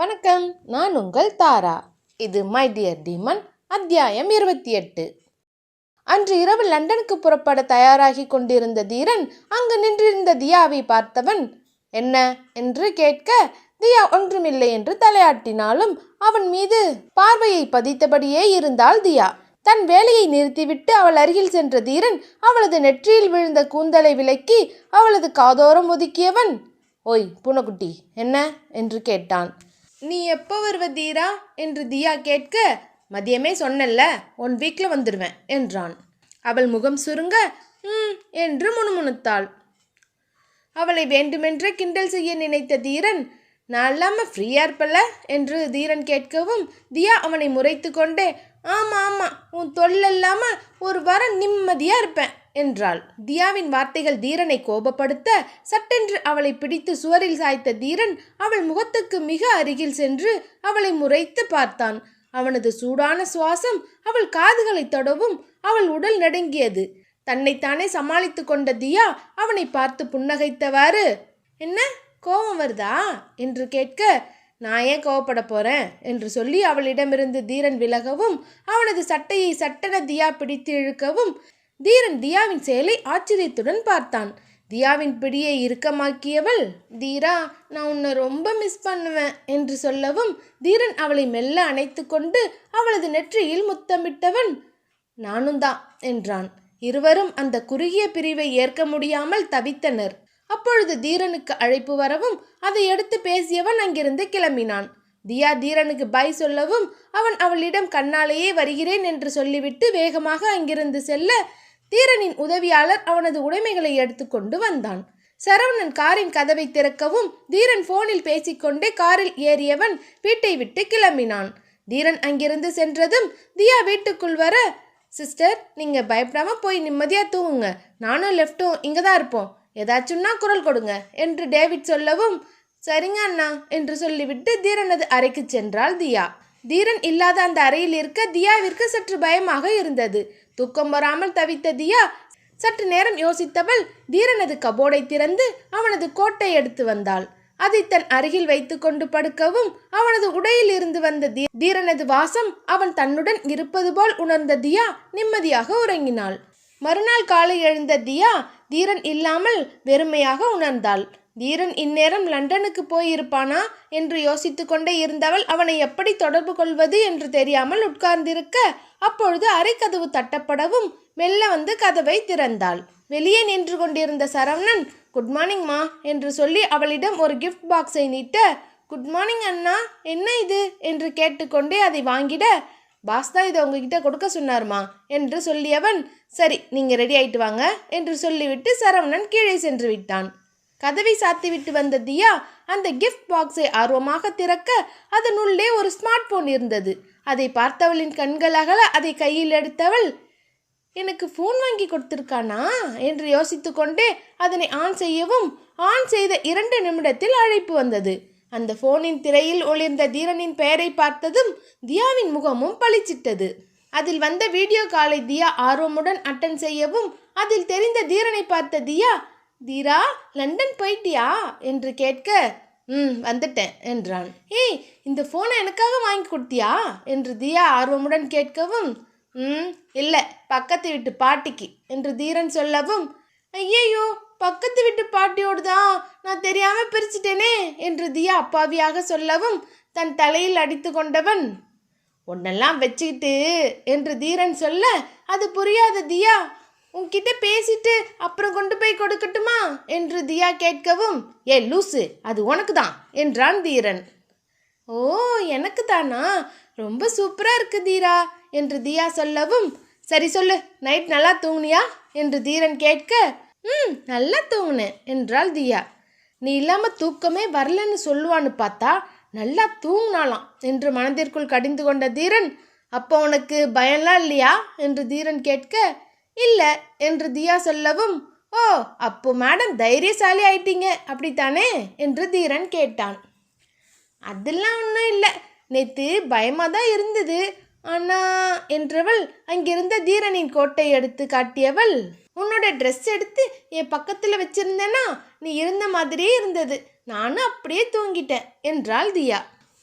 வணக்கம் நான் உங்கள் தாரா. இது மை டியர் டீமன் அத்தியாயம் இருபத்தி எட்டு. அன்று இரவு லண்டனுக்கு புறப்பட தயாராகி கொண்டிருந்த தீரன் அங்கு நின்றிருந்த தியாவை பார்த்தவன் என்ன? என்று கேட்க தியா ஒன்றுமில்லை என்று தலையாட்டினாலும் அவன் மீது பார்வையை பதித்தபடியே இருந்தாள் தியா. தன் வேலையை நிறுத்திவிட்டு அவள் அருகில் சென்ற தீரன் அவளது நெற்றியில் விழுந்த கூந்தலை விலக்கி அவளது காதோரம் ஒதுக்கியவன் ஓய் பூனைக்குட்டி என்ன? என்று கேட்டான். நீ எப்போ வருவ தீரா? என்று தியா கேட்க மதியமே சொன்னல்ல ஒன் வீக்கில் வந்துடுவேன் என்றான். அவள் முகம் சுருங்க ம் என்று முணுமுணுத்தாள். அவளை வேண்டுமென்றே கிண்டல் செய்ய நினைத்த தீரன் நான் இல்லாமல் ஃப்ரீயாக இருப்பல்ல? என்று தீரன் கேட்கவும் தியா அவனை முறைத்து கொண்டே ஆமாம் ஆமாம் உன் இல்லாமல் ஒரு வாரம் நிம்மதியாக இருப்பேன். என்றாள். தியாவின் வார்த்தைகள் தீரனை கோபப்படுத்த சட்டென்று அவளை பிடித்து சுவரில் சாய்த்த தீரன் அவள் முகத்துக்கு மிக அருகில் சென்று அவளை முறைத்து பார்த்தான். அவனது சூடான சுவாசம் அவள் காதுகளை தொடவும் அவள் உடல் நடுங்கியது. தன்னைத்தானே சமாளித்து கொண்ட தியா அவனை பார்த்து புன்னகைத்தவாறு என்ன? கோபம் வருதா என்று கேட்க நான் ஏன் கோவப்பட போறேன் என்று சொல்லி அவளிடமிருந்து தீரன் விலகவும் அவனது சட்டையை சட்டென தியா பிடித்து இழுக்கவும் தீரன் தியாவின் செயலை ஆச்சரியத்துடன் பார்த்தான். தியாவின் பிடியை இறுக்கமாக்கியவள் தீரா நான் உன்னை ரொம்ப மிஸ் பண்ணுவேன் என்று சொல்லவும் தீரன் அவளை மெல்ல அணைத்து கொண்டு அவளது நெற்றியில் முத்தமிட்டவன் நானும் தான் என்றான். இருவரும் அந்த குறுகிய பிரிவை ஏற்க முடியாமல் தவித்தனர். அப்பொழுது தீரனுக்கு அழைப்பு வரவும் அதை எடுத்து பேசியவன் அங்கிருந்து கிளம்பினான். தியா தீரனுக்கு பாய் சொல்லவும் அவன் அவளிடம் கண்ணாலேயே வருகிறேன் என்று சொல்லிவிட்டு வேகமாக அங்கிருந்து செல்ல தீரனின் உதவியாளர் அவனது உடைமைகளை எடுத்துக்கொண்டு வந்தான். சரவணன் காரின் கதவை திறக்கவும் தீரன் போனில் பேசிக்கொண்டே காரில் ஏறியவன் வீட்டை விட்டு கிளம்பினான். தீரன் அங்கிருந்து சென்றதும் தியா வீட்டுக்குள் வர சிஸ்டர் நீங்க பயப்படாம போய் நிம்மதியா தூங்குங்க. நானும் லெஃப்ட்டும் இங்கே தான் இருப்போம். ஏதாச்சும்னா குரல் கொடுங்க என்று டேவிட் சொல்லவும் சரிங்க அண்ணா என்று சொல்லிவிட்டு தீரனது அறைக்கு சென்றாள் தியா. தீரன் இல்லாத அந்த அறையில் இருக்க தியாவிற்கு சற்று பயமாக இருந்தது. தூக்கம் வராமல் தவித்த தியா சற்று நேரம் யோசித்தவள் தீரனது கபோர்டை திறந்து அவனது கோட்டை எடுத்து வந்தாள். அதை தன் அருகில் வைத்துக்கொண்டு படுக்கவும் அவனது உடையில் இருந்து வந்த தீரனது வாசம் அவன் தன்னுடன் இருப்பது போல் உணர்ந்த தியா நிம்மதியாக உறங்கினாள். மறுநாள் காலை எழுந்த தியா தீரன் இல்லாமல் வெறுமையாக உணர்ந்தாள். தீரன் இந்நேரம் லண்டனுக்கு போயிருப்பானா? என்று யோசித்து கொண்டே இருந்தவள் அவனை எப்படி தொடர்பு கொள்வது என்று தெரியாமல் உட்கார்ந்திருக்க அப்பொழுது அரைக்கதவு தட்டப்படவும் மெல்ல வந்து கதவை திறந்தாள். வெளியே நின்று கொண்டிருந்த சரவணன் குட் மார்னிங் மா என்று சொல்லி அவளிடம் ஒரு கிஃப்ட் பாக்ஸை நீட்ட குட் மார்னிங் அண்ணா என்ன இது? என்று கேட்டுக்கொண்டே அதை வாங்கிட பாஸ் தான் இதை உங்ககிட்ட கொடுக்க சொன்னார்மா என்று சொல்லியவன் சரி நீங்கள் ரெடி ஆயிட்டு வாங்க என்று சொல்லிவிட்டு சரவணன் கீழே சென்று விட்டான். கதவை சாத்திவிட்டு வந்த தியா அந்த கிஃப்ட் பாக்ஸை ஆர்வமாக திறக்க அதனுள்ளே ஒரு ஸ்மார்ட் போன் இருந்தது. அதை பார்த்தவளின் கண்கள் அகல அதை கையில் எடுத்தவள் எனக்கு ஃபோன் வாங்கி கொடுத்துருக்கானா? என்று யோசித்து கொண்டே அதனை ஆன் செய்யவும் ஆன் செய்த இரண்டு நிமிடத்தில் அழைப்பு வந்தது. அந்த ஃபோனின் திரையில் ஒளிர்ந்த தீரனின் பெயரை பார்த்ததும் தியாவின் முகமும் பளிச்சிட்டது. அதில் வந்த வீடியோ காலை தியா ஆர்வமுடன் அட்டன் செய்யவும் அதில் தெரிந்த தீரனை பார்த்த தியா தீரா லண்டன் போயிட்டியா? என்று கேட்க ம் வந்துட்டேன் என்றான். ஏய் இந்த ஃபோனை எனக்காக வாங்கி கொடுத்தியா? என்று தியா ஆர்வமுடன் கேட்கவும் ம் இல்லை பக்கத்து வீட்டு பாட்டிக்கு என்று தீரன் சொல்லவும் ஐயையோ பக்கத்து வீட்டு பாட்டியோடு தான் நான் தெரியாமல் பிரிச்சிட்டேனே என்று தியா அப்பாவியாக சொல்லவும் தன் தலையில் அடித்து கொண்டவன் உன்னெல்லாம் வச்சுக்கிட்டு என்று தீரன் சொல்ல அது புரியாத தியா உன்கிட்ட பேசிட்டு அப்புறம் கொண்டு போய் கொடுக்கட்டுமா? என்று தியா கேட்கவும் ஏ லூசு அது உனக்கு தான் என்றான் தீரன். ஓ எனக்கு தானா ரொம்ப சூப்பராக இருக்கு தீரா என்று தியா சொல்லவும் சரி சொல்லு நைட் நல்லா தூங்குனியா? என்று தீரன் கேட்க ம் நல்லா தூங்குனேன் என்றாள் தியா. நீ இல்லாமல் தூக்கமே வரலன்னு சொல்லுவான்னு பார்த்தா நல்லா தூங்கினாலாம் என்று மனதிற்குள் கடிந்து கொண்ட தீரன் அப்போ உனக்கு பயம்லாம் இல்லையா? என்று தீரன் கேட்க இல்லை என்று தியா சொல்லவும் ஓ அப்போ மேடம் தைரியசாலி ஆயிட்டீங்க அப்படித்தானே? என்று தீரன் கேட்டான். அதெல்லாம் ஒன்றும் இல்லை. நேற்று பயமாக தான் இருந்தது. ஆனா என்றவள் அங்கிருந்த தீரனின் கோட்டை எடுத்து காட்டியவள் உன்னோட ட்ரெஸ் எடுத்து என் பக்கத்தில் வச்சிருந்தேனா நீ இருந்த மாதிரியே இருந்தது. நானும் அப்படியே தூங்கிட்டேன் என்றாள் தியா.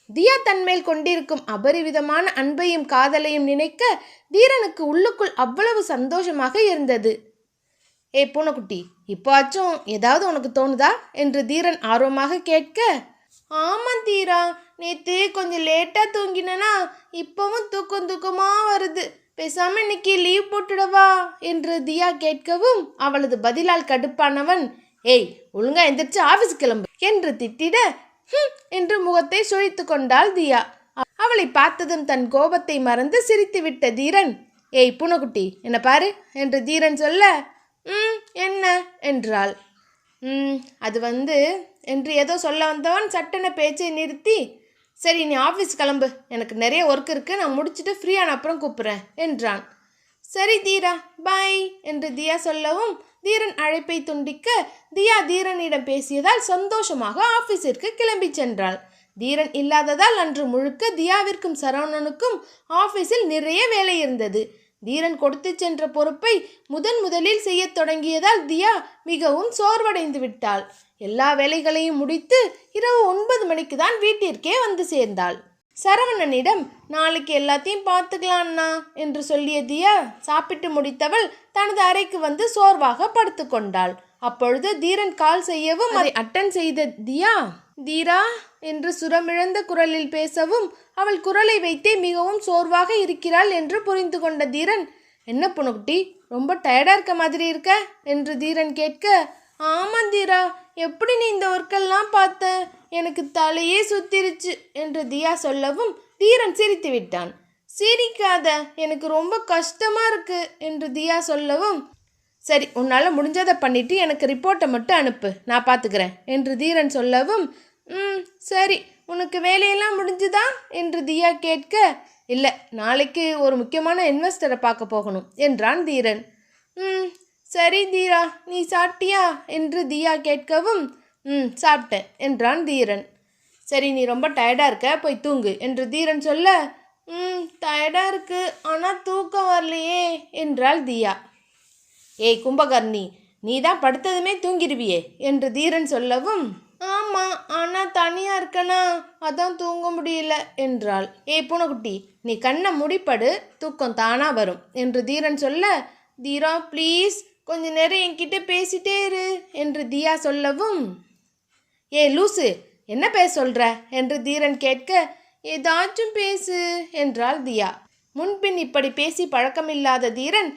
தியா தன்மேல் கொண்டிருக்கும் அபரிவிதமான அன்பையும் காதலையும் நினைக்க தீரனுக்கு உள்ளுக்குள் அவ்வளவு சந்தோஷமாக இருந்தது. ஏ பூனைக்குட்டி இப்போச்சும் ஏதாவது உனக்கு தோணுதா? என்று தீரன் ஆர்வமாக கேட்க ஆமாம் தீரா நேற்று கொஞ்சம் லேட்டாக தூங்கினனா இப்போவும் தூக்கம் தூக்கமாக வருது. பேசாம இன்னைக்கு லீவ் போட்டுடவா? என்று தியா கேட்கவும் அவளது பதிலால் கடுப்பானவன் ஏய் ஒழுங்கா எந்திரிச்சு ஆஃபீஸ் கிளம்பு என்று திட்டிட என்று முகத்தை சுழித்து கொண்டாள் தியா. அவளை பார்த்ததும் தன் கோபத்தை மறந்து சிரித்துவிட்ட தீரன் ஏய் பூனைக்குட்டி என்ன பாரு என்று தீரன் சொல்ல ம் என்ன? என்றாள். ம் அது வந்து என்று ஏதோ சொல்ல வந்தவன் சட்டென பேச்சை நிறுத்தி சரி நீ ஆஃபீஸ் கிளம்பு. எனக்கு நிறைய ஒர்க் இருக்குது நான் முடிச்சுட்டு ஃப்ரீயான அப்புறம் கூப்பிட்றேன் என்றான். சரி தீரா பாய் என்று தியா சொல்லவும் தீரன் அழைப்பை துண்டிக்க தியா தீரனிடம் பேசியதால் சந்தோஷமாக ஆஃபீஸிற்கு கிளம்பி சென்றாள். தீரன் இல்லாததால் அன்று முழுக்க தியாவிற்கும் சரவணனுக்கும் ஆஃபீஸில் நிறைய வேலை இருந்தது. தீரன் கொடுத்து சென்ற பொறுப்பை முதன் முதலில் செய்யத் தொடங்கியதால் தியா மிகவும் சோர்வடைந்து விட்டாள். எல்லா வேலைகளையும் முடித்து இரவு ஒன்பது மணிக்கு தான் வீட்டிற்கே வந்து சேர்ந்தாள். சரவணனிடம் நாளைக்கு எல்லாத்தையும் பார்த்துக்கலாம் என்று சொல்லிய தியா சாப்பிட்டு முடித்தவள் தனது அறைக்கு வந்து சோர்வாக படுத்துக்கொண்டாள் அப்பொழுது தீரன் கால் செய்யவும் அதை அட்டன் செய்த தியா தீரா என்று சுரமிழந்த குரலில் பேசவும் அவள் குரலை வைத்தே மிகவும் சோர்வாக இருக்கிறாள் என்று புரிந்து கொண்ட தீரன் என்ன புனுக்குட்டி ரொம்ப டயர்டாக இருக்க மாதிரி இருக்க என்று தீரன் கேட்க ஆமாம் தீரா எப்படி நீ இந்த ஒர்க்கெல்லாம் பார்த்த? எனக்கு தலையே சுத்திருச்சு என்று தியா சொல்லவும் தீரன் சிரித்து விட்டான். சிரிக்காத எனக்கு ரொம்ப கஷ்டமாக இருக்கு என்று தியா சொல்லவும் சரி உன்னால் முடிஞ்சதை பண்ணிவிட்டு எனக்கு ரிப்போர்ட்டை மட்டும் அனுப்பு. நான் பார்த்துக்கிறேன் என்று தீரன் சொல்லவும் ம் சரி உனக்கு வேலையெல்லாம் முடிஞ்சுதா? என்று தியா கேட்க இல்லை நாளைக்கு ஒரு முக்கியமான இன்வெஸ்டரை பார்க்க போகணும் என்றான் தீரன். ம் சரி தீரா நீ சாப்பிட்டியா? என்று தியா கேட்கவும் ம் சாப்பிட்டேன் என்றான் தீரன். சரி நீ ரொம்ப டயர்டாக இருக்க போய் தூங்கு என்று தீரன் சொல்ல ம் டயர்டாக இருக்கு ஆனால் தூக்கம் வரலையே என்றாள் தியா. ஏய் கும்பகர்ணி நீ தான் படுத்ததுமே தூங்கிடுவியே என்று தீரன் சொல்லவும் ஆமாம் ஆனால் தனியாக இருக்கனா அதான் தூங்க முடியல என்றாள். ஏய் பூனைக்குட்டி நீ கண்ணை முடிப்படு தூக்கம் தானாக வரும் என்று தீரன் சொல்ல தீரா ப்ளீஸ் கொஞ்ச நேரம் என்கிட்ட பேசிட்டே இரு என்று தியா சொல்லவும் ஏ லூசு என்ன பேச சொல்ற? என்று தீரன் கேட்க ஏதாச்சும் பேசு என்றாள் தியா. முன்பின் இப்படி பேசி பழக்கமில்லாத தீரன்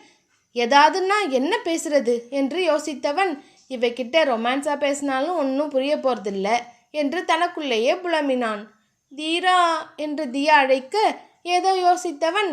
எதாவதுன்னா என்ன பேசுறது? என்று யோசித்தவன் இவகிட்ட ரொமான்ஸாக பேசினாலும் ஒன்றும் புரிய போகிறதில்ல என்று தனக்குள்ளேயே புலம்பினான். தீரா? என்று தியா அழைக்க ஏதோ யோசித்தவன்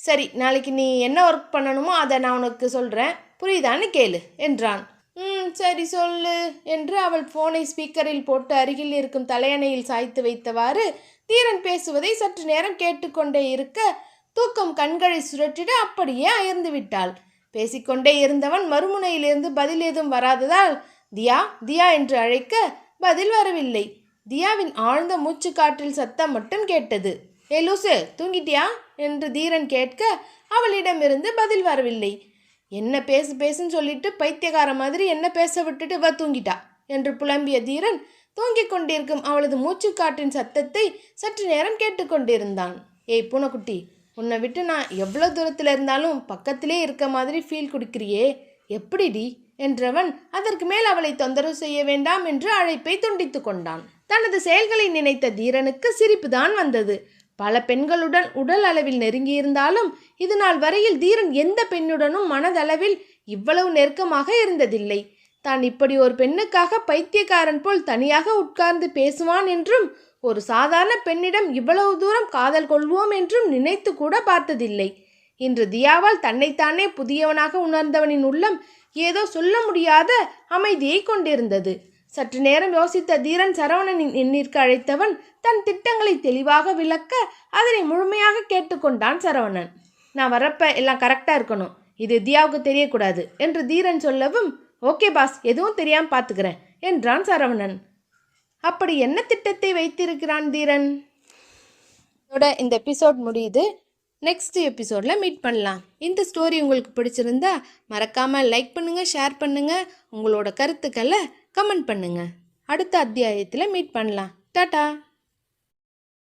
சரி நாளைக்கு நீ என்ன ஒர்க் பண்ணணுமோ அதை நான் உனக்கு சொல்கிறேன் புரியுதான்னு கேளு என்றான். ம் சரி சொல்லு என்று அவள் போனை ஸ்பீக்கரில் போட்டு அருகில் இருக்கும் தலையணையில் சாய்த்து வைத்தவாறு தீரன் பேசுவதை சற்று நேரம் கேட்டுக்கொண்டே இருக்க தூக்கம் கண்களை சுழற்றிட அப்படியே அயர்ந்து விட்டாள். பேசிக்கொண்டே இருந்தவன் மறுமுனையிலிருந்து பதில் ஏதும் வராததால் தியா தியா என்று அழைக்க பதில் வரவில்லை. தியாவின் ஆழ்ந்த மூச்சு காற்றில் சத்தம் மட்டும் கேட்டது. ஏ லூசு தூங்கிட்டியா? என்று தீரன் கேட்க அவளிடமிருந்து பதில் வரவில்லை. என்ன பேசு பேசுன்னு சொல்லிட்டு பைத்தியக்கார மாதிரி என்ன பேச விட்டுட்டு இவ தூங்கிட்டா என்று புலம்பிய தீரன் தூங்கிக் கொண்டிருக்கும் அவளது மூச்சுக்காற்றின் சத்தத்தை சற்று நேரம் கேட்டுக்கொண்டிருந்தான் ஏய் பூனைக்குட்டி உன்னை விட்டு நான் எவ்வளோ தூரத்தில் இருந்தாலும் பக்கத்திலே இருக்க மாதிரி ஃபீல் கொடுக்கிறியே. எப்படிடி? என்றவன் அதற்கு மேல் அவளை தொந்தரவு செய்ய வேண்டாம் என்று அழைப்பை துண்டித்து கொண்டான். தனது செயல்களை நினைத்த தீரனுக்கு சிரிப்புதான் வந்தது. பல பெண்களுடன் உடல் அளவில் நெருங்கியிருந்தாலும் இது நாள் வரையில் தீரன் எந்த பெண்ணுடனும் மனதளவில் இவ்வளவு நெருக்கமாக இருந்ததில்லை. தான் இப்படி ஒரு பெண்ணுக்காக பைத்தியக்காரன் போல் தனியாக உட்கார்ந்து பேசுவான் என்றும் ஒரு சாதாரண பெண்ணிடம் இவ்வளவு தூரம் காதல் கொள்வோம் என்றும் நினைத்து கூட பார்த்ததில்லை. இன்று தியாவால் தன்னைத்தானே புதியவனாக உணர்ந்தவனின் உள்ளம் ஏதோ சொல்ல முடியாத அமைதியை கொண்டிருந்தது. சற்று நேரம் யோசித்த தீரன் சரவணனின் எண்ணிற்கு அழைத்தவன் தன் திட்டங்களை தெளிவாக விளக்க அதனை முழுமையாக கேட்டுக்கொண்டான் சரவணன். நான் வரப்ப எல்லாம் கரெக்டாக இருக்கணும். இது தியாவுக்கு தெரியக்கூடாது என்று தீரன் சொல்லவும் ஓகே பாஸ் எதுவும் தெரியாமல் பார்த்துக்கிறேன் என்றான் சரவணன். அப்படி என்ன திட்டத்தை வைத்திருக்கிறான் தீரன்? இதோட இந்த எபிசோட் முடியுது. நெக்ஸ்ட் எபிசோடில் மீட் பண்ணலாம். இந்த ஸ்டோரி உங்களுக்கு பிடிச்சிருந்தா மறக்காமல் லைக் பண்ணுங்கள் ஷேர் பண்ணுங்கள் உங்களோட கருத்துக்களை கமெண்ட் பண்ணுங்கள் அடுத்த அத்தியாயத்தில் மீட் பண்ணலாம். டாட்டா